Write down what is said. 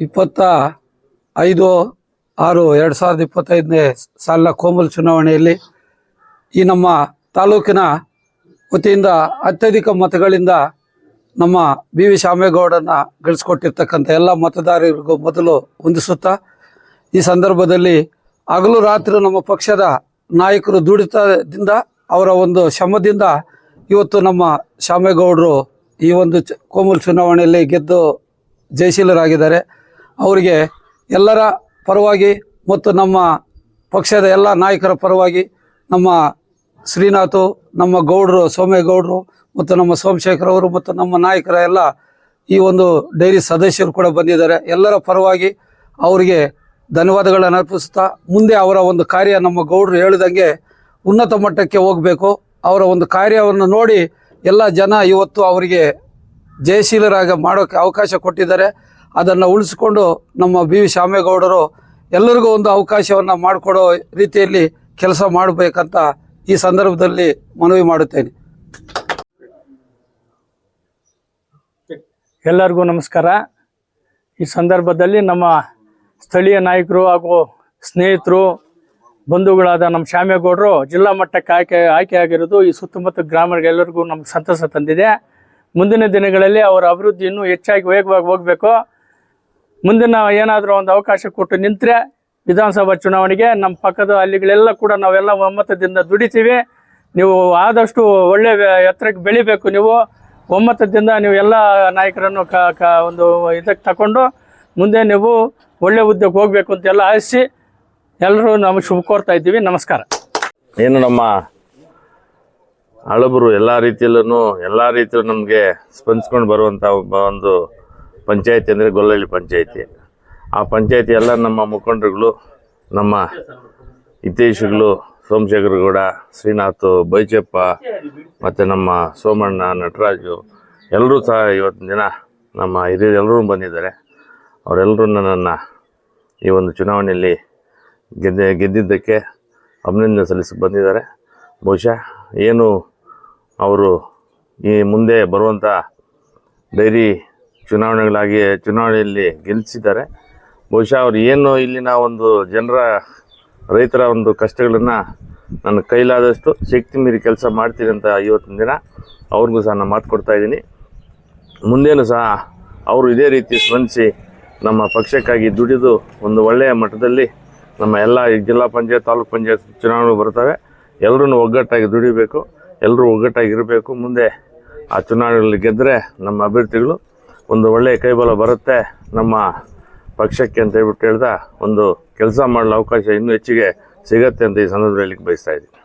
ಇಪ್ಪತ್ತ ಐದು ಆರು ಎರಡು ಸಾವಿರದ ಇಪ್ಪತ್ತೈದನೇ ಸಾಲಿನ ಕೋಮಲ್ ಚುನಾವಣೆಯಲ್ಲಿ ಈ ನಮ್ಮ ತಾಲೂಕಿನ ವತಿಯಿಂದ ಅತ್ಯಧಿಕ ಮತಗಳಿಂದ ನಮ್ಮ ಬಿ ವಿ ಶಾಮೇಗೌಡನ ಗಳಿಸ್ಕೊಟ್ಟಿರ್ತಕ್ಕಂಥ ಎಲ್ಲ ಮತದಾರರಿಗೂ ಮೊದಲು ಹೊಂದಿಸುತ್ತಾ ಈ ಸಂದರ್ಭದಲ್ಲಿ ಹಗಲು ರಾತ್ರಿ ನಮ್ಮ ಪಕ್ಷದ ನಾಯಕರು ದುಡಿತದಿಂದ ಅವರ ಒಂದು ಶ್ರಮದಿಂದ ಇವತ್ತು ನಮ್ಮ ಶಾಮೇಗೌಡರು ಈ ಒಂದು ಕೋಮಲ್ ಚುನಾವಣೆಯಲ್ಲಿ ಗೆದ್ದು ಜಯಶೀಲರಾಗಿದ್ದಾರೆ. ಅವರಿಗೆ ಎಲ್ಲರ ಪರವಾಗಿ ಮತ್ತು ನಮ್ಮ ಪಕ್ಷದ ಎಲ್ಲ ನಾಯಕರ ಪರವಾಗಿ ನಮ್ಮ ಶ್ರೀನಾಥು, ನಮ್ಮ ಗೌಡರು, ಸೋಮೇಗೌಡರು ಮತ್ತು ನಮ್ಮ ಸೋಮಶೇಖರ್ ಅವರು ಮತ್ತು ನಮ್ಮ ನಾಯಕರ ಎಲ್ಲ ಈ ಒಂದು ಡೈರಿ ಸದಸ್ಯರು ಕೂಡ ಬಂದಿದ್ದಾರೆ. ಎಲ್ಲರ ಪರವಾಗಿ ಅವರಿಗೆ ಧನ್ಯವಾದಗಳನ್ನು ಅರ್ಪಿಸ್ತಾ ಮುಂದೆ ಅವರ ಒಂದು ಕಾರ್ಯ ನಮ್ಮ ಗೌಡರು ಹೇಳಿದಂಗೆ ಉನ್ನತ ಮಟ್ಟಕ್ಕೆ ಹೋಗಬೇಕು. ಅವರ ಒಂದು ಕಾರ್ಯವನ್ನು ನೋಡಿ ಎಲ್ಲ ಜನ ಇವತ್ತು ಅವರಿಗೆ ಜಯಶೀಲರಾಗ ಮಾಡೋಕ್ಕೆ ಅವಕಾಶ ಕೊಟ್ಟಿದ್ದಾರೆ. ಅದನ್ನು ಉಳಿಸ್ಕೊಂಡು ನಮ್ಮ ಬಿ ವಿ ಶಾಮೇಗೌಡರು ಎಲ್ಲರಿಗೂ ಒಂದು ಅವಕಾಶವನ್ನು ಮಾಡಿಕೊಡೋ ರೀತಿಯಲ್ಲಿ ಕೆಲಸ ಮಾಡಬೇಕಂತ ಈ ಸಂದರ್ಭದಲ್ಲಿ ಮನವಿ ಮಾಡುತ್ತೇನೆ. ಎಲ್ಲರಿಗೂ ನಮಸ್ಕಾರ. ಈ ಸಂದರ್ಭದಲ್ಲಿ ನಮ್ಮ ಸ್ಥಳೀಯ ನಾಯಕರು ಹಾಗೂ ಸ್ನೇಹಿತರು, ಬಂಧುಗಳಾದ ನಮ್ಮ ಶ್ಯಾಮೇಗೌಡರು ಜಿಲ್ಲಾ ಮಟ್ಟಕ್ಕೆ ಆಯ್ಕೆ, ಆಯ್ಕೆಯಾಗಿರೋದು ಈ ಸುತ್ತಮುತ್ತ ಗ್ರಾಮಗಳಿಗೆಲ್ಲರಿಗೂ ನಮ್ಗೆ ಸಂತಸ ತಂದಿದೆ. ಮುಂದಿನ ದಿನಗಳಲ್ಲಿ ಅವರ ಅಭಿವೃದ್ಧಿ ಇನ್ನೂ ಹೆಚ್ಚಾಗಿ ವೇಗವಾಗಿ ಹೋಗಬೇಕು. ಮುಂದಿನ ಏನಾದರೂ ಒಂದು ಅವಕಾಶ ಕೊಟ್ಟು ನಿಂತರೆ ವಿಧಾನಸಭಾ ಚುನಾವಣೆಗೆ ನಮ್ಮ ಪಕ್ಕದ ಹಳ್ಳಿಗಳೆಲ್ಲ ಕೂಡ ನಾವೆಲ್ಲ ಒಮ್ಮತದಿಂದ ದುಡಿತೀವಿ. ನೀವು ಆದಷ್ಟು ಒಳ್ಳೆ ಎತ್ತರಕ್ಕೆ ಬೆಳಿಬೇಕು ನೀವು. ಒಮ್ಮತದಿಂದ ನೀವು ಎಲ್ಲ ನಾಯಕರನ್ನು ಕ ಒಂದು ಇದಕ್ಕೆ ತಗೊಂಡು ಮುಂದೆ ನೀವು ಒಳ್ಳೆ ಉದ್ಯೋಗ ಹೋಗ್ಬೇಕು ಅಂತೆಲ್ಲ ಆಶಿಸಿ ಎಲ್ಲರೂ ನಮ್ಗೆ ಶುಭ ಕೋರ್ತಾ ಇದ್ದೀವಿ. ನಮಸ್ಕಾರ. ಏನು ನಮ್ಮ ಹಳಬರು ಎಲ್ಲ ರೀತಿಯಲ್ಲೂ ಎಲ್ಲ ರೀತಿಯಲ್ಲೂ ನಮಗೆ ಸ್ಪಂದಿಸ್ಕೊಂಡು ಬರುವಂಥ ಒಬ್ಬ ಒಂದು ಪಂಚಾಯತಿ ಅಂದರೆ ಗೊಲ್ಲಹಳ್ಳಿ ಪಂಚಾಯತಿ. ಆ ಪಂಚಾಯತಿ ಎಲ್ಲ ನಮ್ಮ ಮುಖಂಡರುಗಳು, ನಮ್ಮ ಹಿತೈಷಿಗಳು ಸೋಮಶೇಖರ ಗೌಡ, ಶ್ರೀನಾಥ್ ಬೈಚಪ್ಪ, ಮತ್ತು ನಮ್ಮ ಸೋಮಣ್ಣ ನಟರಾಜು ಎಲ್ಲರೂ ಸಹ ಇವತ್ತಿನ ದಿನ ನಮ್ಮ ಹಿರಿಯರು ಎಲ್ಲರೂ ಬಂದಿದ್ದಾರೆ. ಅವರೆಲ್ಲರೂ ನನ್ನನ್ನು ಈ ಒಂದು ಚುನಾವಣೆಯಲ್ಲಿ ಗೆದ್ದ, ಗೆದ್ದಿದ್ದಕ್ಕೆ ಅಭಿನಂದನೆ ಸಲ್ಲಿಸಿ ಬಂದಿದ್ದಾರೆ. ಬಹುಶಃ ಏನು ಅವರು ಈ ಮುಂದೆ ಬರುವಂಥ ಡೈರಿ ಚುನಾವಣೆಗಳಾಗಿ, ಚುನಾವಣೆಯಲ್ಲಿ ಗೆಲ್ಲಿಸಿದ್ದಾರೆ ಬಹುಶಃ ಅವರು ಏನು ಇಲ್ಲಿನ ಒಂದು ಜನರ, ರೈತರ ಒಂದು ಕಷ್ಟಗಳನ್ನು ನನ್ನ ಕೈಲಾದಷ್ಟು ಶಕ್ತಿ ಮೀರಿ ಕೆಲಸ ಮಾಡ್ತೀನಿ ಅಂತ ಇವತ್ತಿನ ದಿನ ಅವ್ರಿಗೂ ಸಹ ನಾನು ಮಾತು ಕೊಡ್ತಾ ಇದ್ದೀನಿ. ಮುಂದೇನು ಸಹ ಅವರು ಇದೇ ರೀತಿ ಸ್ಪಂದಿಸಿ ನಮ್ಮ ಪಕ್ಷಕ್ಕಾಗಿ ದುಡಿದು ಒಂದು ಒಳ್ಳೆಯ ಮಟ್ಟದಲ್ಲಿ ನಮ್ಮ ಎಲ್ಲ ಜಿಲ್ಲಾ ಪಂಚಾಯತ್, ತಾಲೂಕು ಪಂಚಾಯತ್ ಚುನಾವಣೆ ಬರ್ತವೆ. ಎಲ್ಲರೂ ಒಗ್ಗಟ್ಟಾಗಿ ದುಡಿಬೇಕು. ಎಲ್ಲರೂ ಒಗ್ಗಟ್ಟಾಗಿ ಇರಬೇಕು. ಮುಂದೆ ಆ ಚುನಾವಣೆಯಲ್ಲಿ ಗೆದ್ದರೆ ನಮ್ಮ ಅಭ್ಯರ್ಥಿಗಳು ಒಂದು ಒಳ್ಳೆಯ ಕೈಬಲ ಬರುತ್ತೆ. ನಮ್ಮ ಪಕ್ಷಕ್ಕೆ ಅಂತ ಹೇಳ್ಬಿಟ್ಟು ಹೇಳ್ದ ಒಂದು ಕೆಲಸ ಮಾಡಲು ಅವಕಾಶ ಇನ್ನೂ ಹೆಚ್ಚಿಗೆ ಸಿಗತ್ತೆ ಅಂತ ಈ ಸಂದರ್ಭದಲ್ಲಿ ಬಯಸ್ತಾ ಇದ್ದೀನಿ.